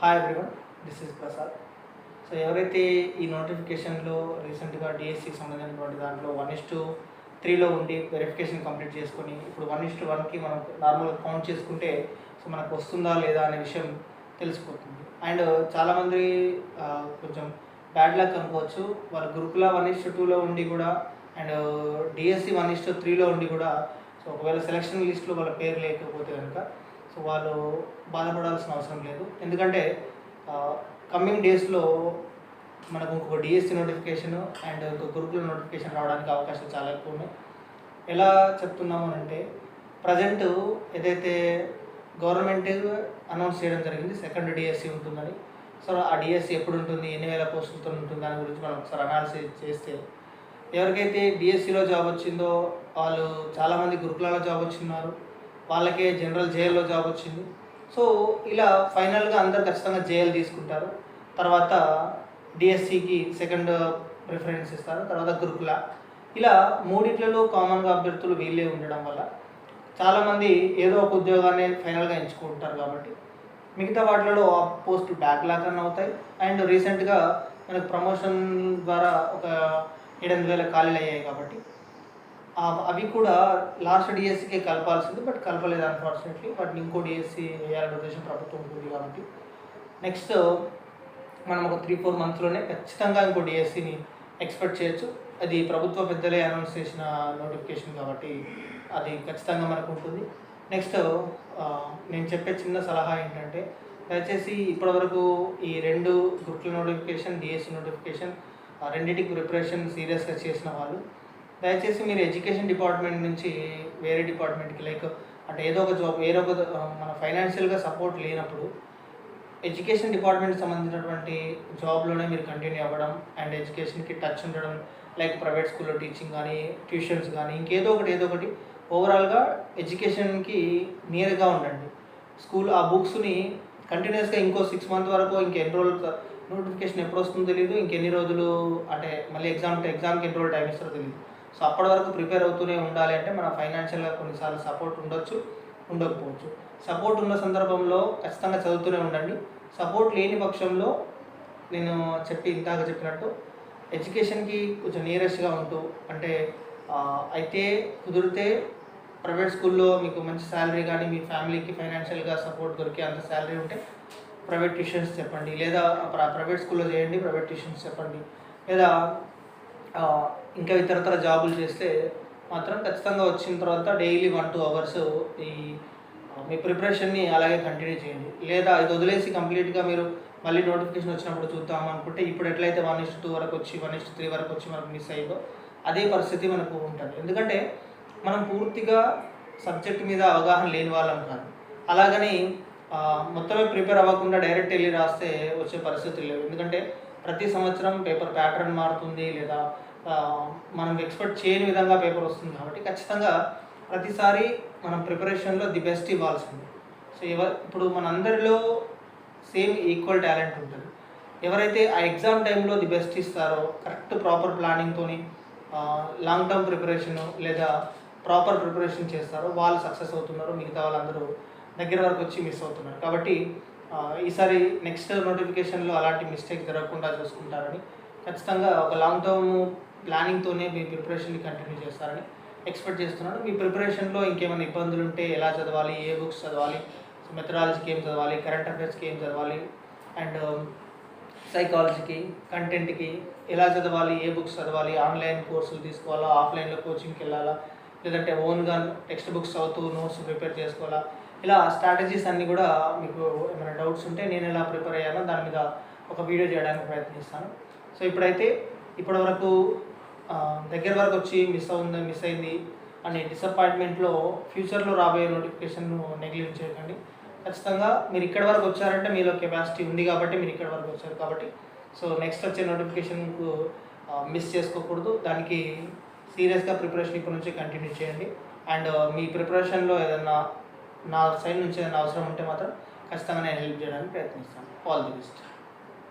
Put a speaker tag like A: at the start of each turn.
A: Hi everyone this is Prasad so ఎవరైతే ఈ నోటిఫికేషన్లో రీసెంట్గా డిఎస్సికి సంబంధించినటువంటి దాంట్లో వన్ ఇస్ టు త్రీలో ఉండి వెరిఫికేషన్ కంప్లీట్ చేసుకొని ఇప్పుడు వన్ ఇస్ టు వన్కి మనం నార్మల్గా కౌంట్ చేసుకుంటే సో మనకు వస్తుందా లేదా అనే విషయం తెలిసిపోతుంది. అండ్ చాలామంది కొంచెం బ్యాడ్ లక్ అనుకోవచ్చు. వాళ్ళ గురుకుల వన్ ఇస్ టూలో ఉండి కూడా అండ్ డిఎస్సి వన్ ఇస్ త్రీలో ఉండి కూడా సో ఒకవేళ సెలక్షన్ లిస్ట్లో వాళ్ళ పేరు లేకపోతే కనుక సో వాళ్ళు బాధపడాల్సిన అవసరం లేదు. ఎందుకంటే కమింగ్ డేస్లో మనకు ఇంకొక డిఎస్సి నోటిఫికేషన్ అండ్ ఇంకొక గురుకుల నోటిఫికేషన్ రావడానికి అవకాశాలు చాలా ఎక్కువ ఉన్నాయి. ఎలా చెప్తున్నాము అంటే ప్రజెంట్ ఏదైతే గవర్నమెంట్ అనౌన్స్ చేయడం జరిగింది సెకండ్ డిఎస్సి ఉంటుందని. సో ఆ డిఎస్సి ఎప్పుడు ఉంటుంది ఎన్ని వేల పోస్టులతో ఉంటుంది దాని గురించి మనం ఒకసారి అనాలిసిస్ చేస్తే ఎవరికైతే డిఎస్సిలో జాబ్ వచ్చిందో వాళ్ళు చాలామంది గురుకులలో జాబ్ వచ్చిన్నారు. వాళ్ళకే జనరల్ జేఎల్లో జాబ్ వచ్చింది. సో ఇలా ఫైనల్గా అందరు ఖచ్చితంగా జేఎల్ తీసుకుంటారు. తర్వాత డిఎస్సికి సెకండ్ ప్రిఫరెన్స్ ఇస్తారు. తర్వాత గురుకుల. ఇలా మూడిట్లలో కామన్గా అభ్యర్థులు వీళ్ళే ఉండడం వల్ల చాలామంది ఏదో ఒక ఉద్యోగాన్ని ఫైనల్గా ఎంచుకుంటారు కాబట్టి మిగతా వాటిలలో ఆ పోస్ట్ బ్యాక్ లాక్ అని అవుతాయి. అండ్ రీసెంట్గా మనకు ప్రమోషన్ ద్వారా ఒక ఏడెనిమిది వేల ఖాళీలు అయ్యాయి కాబట్టి అవి కూడా లాస్ట్ డిఎస్సికే కలపాల్సింది బట్ కలపలేదు అన్ఫార్చునేట్లీ బట్ ఇంకో డిఎస్సి వేయాలనే ఉద్దేశం ప్రభుత్వం ఉంటుంది కాబట్టి. నెక్స్ట్ మనం ఒక త్రీ ఫోర్ మంత్స్లోనే ఖచ్చితంగా ఇంకో డిఎస్సిని ఎక్స్పెక్ట్ చేయొచ్చు. అది ప్రభుత్వ పెద్దలే అనౌన్స్ చేసిన నోటిఫికేషన్ కాబట్టి అది ఖచ్చితంగా మనకు ఉంటుంది. నెక్స్ట్ నేను చెప్పే చిన్న సలహా ఏంటంటే దయచేసి ఇప్పటివరకు ఈ రెండు గ్రూప్ల నోటిఫికేషన్ డిఎస్సి నోటిఫికేషన్ రెండింటికి ప్రిపరేషన్ సీరియస్గా చేసిన వాళ్ళు దయచేసి మీరు ఎడ్యుకేషన్ డిపార్ట్మెంట్ నుంచి వేరే డిపార్ట్మెంట్కి లైక్ అంటే ఏదో ఒక జాబ్ ఏదో ఒక మన ఫైనాన్షియల్గా సపోర్ట్ లేనప్పుడు ఎడ్యుకేషన్ డిపార్ట్మెంట్కి సంబంధించినటువంటి జాబ్లోనే మీరు కంటిన్యూ అవ్వడం అండ్ ఎడ్యుకేషన్కి టచ్ ఉండడం లైక్ ప్రైవేట్ స్కూల్లో టీచింగ్ కానీ ట్యూషన్స్ కానీ ఇంకేదో ఒకటి ఏదో ఒకటి ఓవరాల్గా ఎడ్యుకేషన్కి నియర్గా ఉండండి. స్కూల్ ఆ బుక్స్ని కంటిన్యూస్గా ఇంకో సిక్స్ మంత్ వరకు ఇంకెన్ని రోజులు నోటిఫికేషన్ ఎప్పుడు వస్తుందో తెలియదు ఇంకెన్ని రోజులు అంటే మళ్ళీ ఎగ్జామ్ ఎగ్జామ్కి ఎన్ని రోజులు టైం ఇస్తారో తెలియదు సో అప్పటి వరకు ప్రిపేర్ అవుతూనే ఉండాలి అంటే మన ఫైనాన్షియల్గా కొన్నిసార్లు సపోర్ట్ ఉండొచ్చు ఉండకపోవచ్చు. సపోర్ట్ ఉన్న సందర్భంలో ఖచ్చితంగా చదువుతూనే ఉండండి. సపోర్ట్ లేని పక్షంలో నేను చెప్పి ఇందాక చెప్పినట్టు ఎడ్యుకేషన్కి కొంచెం నియరెస్ట్గా ఉంటూ అంటే అయితే కుదిరితే ప్రైవేట్ స్కూల్లో మీకు మంచి శాలరీ కానీ మీ ఫ్యామిలీకి ఫైనాన్షియల్గా సపోర్ట్ దొరికే అంత శాలరీ ఉంటే ప్రైవేట్ ట్యూషన్స్ చెప్పండి. లేదా ప్ర- ప్రైవేట్ స్కూల్లో చేయండి ప్రైవేట్ ట్యూషన్స్ చెప్పండి. లేదా ఇంకా ఇతరతర జాబులు చేస్తే మాత్రం ఖచ్చితంగా వచ్చిన తర్వాత డైలీ వన్ టూ అవర్స్ ఈ మీ ప్రిపరేషన్ని అలాగే కంటిన్యూ చేయండి. లేదా ఇది వదిలేసి కంప్లీట్గా మీరు మళ్ళీ నోటిఫికేషన్ వచ్చినప్పుడు చూద్దాం అనుకుంటే ఇప్పుడు ఎట్లయితే వన్ ఇస్ టూ వరకు వచ్చి వన్ ఇస్ త్రీ వరకు వచ్చి మనకు మిస్ అయ్యిందో అదే పరిస్థితి మనకు ఉంటుంది. ఎందుకంటే మనం పూర్తిగా సబ్జెక్ట్ మీద అవగాహన లేని వాళ్ళం కాదు. అలాగని మొత్తమే ప్రిపేర్ అవ్వకుండా డైరెక్ట్ వెళ్ళి రాస్తే వచ్చే పరిస్థితులు లేవు. ఎందుకంటే ప్రతి సంవత్సరం పేపర్ ప్యాటర్న్ మారుతుంది లేదా మనం ఎక్స్పెక్ట్ చేయని విధంగా పేపర్ వస్తుంది కాబట్టి ఖచ్చితంగా ప్రతిసారి మనం ప్రిపరేషన్లో ది బెస్ట్ ఇవ్వాల్సింది. సో ఎవరు ఇప్పుడు మనందరిలో సేమ్ ఈక్వల్ టాలెంట్ ఉంటుంది. ఎవరైతే ఆ ఎగ్జామ్ టైంలో ది బెస్ట్ ఇస్తారో కరెక్ట్ ప్రాపర్ ప్లానింగ్తోని లాంగ్ టర్మ్ ప్రిపరేషన్ లేదా ప్రాపర్ ప్రిపరేషన్ చేస్తారో వాళ్ళు సక్సెస్ అవుతున్నారు మిగతా వాళ్ళందరూ దగ్గర వరకు వచ్చి మిస్ అవుతున్నారు. కాబట్టి ఈసారి నెక్స్ట్ నోటిఫికేషన్లో అలాంటి మిస్టేక్ జరగకుండా చూసుకుంటారని ఖచ్చితంగా ఒక లాంగ్ టర్మ్ ప్లానింగ్తోనే మీ ప్రిపరేషన్ని కంటిన్యూ చేస్తారని ఎక్స్పెక్ట్ చేస్తున్నాను మీ ప్రిపరేషన్లో ఇంకేమైనా ఇబ్బందులు ఉంటే ఎలా చదవాలి? ఏ బుక్స్ చదవాలి? మెథడాలజీకి ఏం చదవాలి? కరెంట్ అఫైర్స్కి ఏం చదవాలి? అండ్ సైకాలజీకి కంటెంట్కి ఎలా చదవాలి? ఏ బుక్స్ చదవాలి? ఆన్లైన్ కోర్సులు తీసుకోవాలా? ఆఫ్లైన్లో కోచింగ్కి వెళ్ళాలా? లేదంటే ఓన్గా టెక్స్ట్ బుక్స్ చదువుతూ నోట్స్ ప్రిపేర్ చేసుకోవాలా? ఇలా స్ట్రాటజీస్ అన్నీ కూడా మీకు ఏమైనా డౌట్స్ ఉంటే నేను ఎలా ప్రిపేర్ అయ్యానో దాని మీద ఒక వీడియో చేయడానికి ప్రయత్నిస్తాను. సో ఇప్పుడైతే ఇప్పటివరకు దగ్గర వరకు వచ్చి మిస్ అవుంది మిస్ అయింది అనే డిసప్పాయింట్మెంట్లో ఫ్యూచర్లో రాబోయే నోటిఫికేషన్ను నెగ్లెక్ట్ చేయకండి. ఖచ్చితంగా మీరు ఇక్కడ వరకు వచ్చారంటే మీలో కెపాసిటీ ఉంది కాబట్టి మీరు ఇక్కడ వరకు వచ్చారు కాబట్టి. సో నెక్స్ట్ వచ్చే నోటిఫికేషన్కు మిస్ చేసుకోకూడదు. దానికి సీరియస్గా ప్రిపరేషన్ ఇప్పటి నుంచి కంటిన్యూ చేయండి. అండ్ మీ ప్రిపరేషన్లో ఏదైనా నా సైడ్ నుంచి ఏదైనా అవసరం ఉంటే మాత్రం ఖచ్చితంగా నేను హెల్ప్ చేయడానికి ప్రయత్నిస్తాను. All the best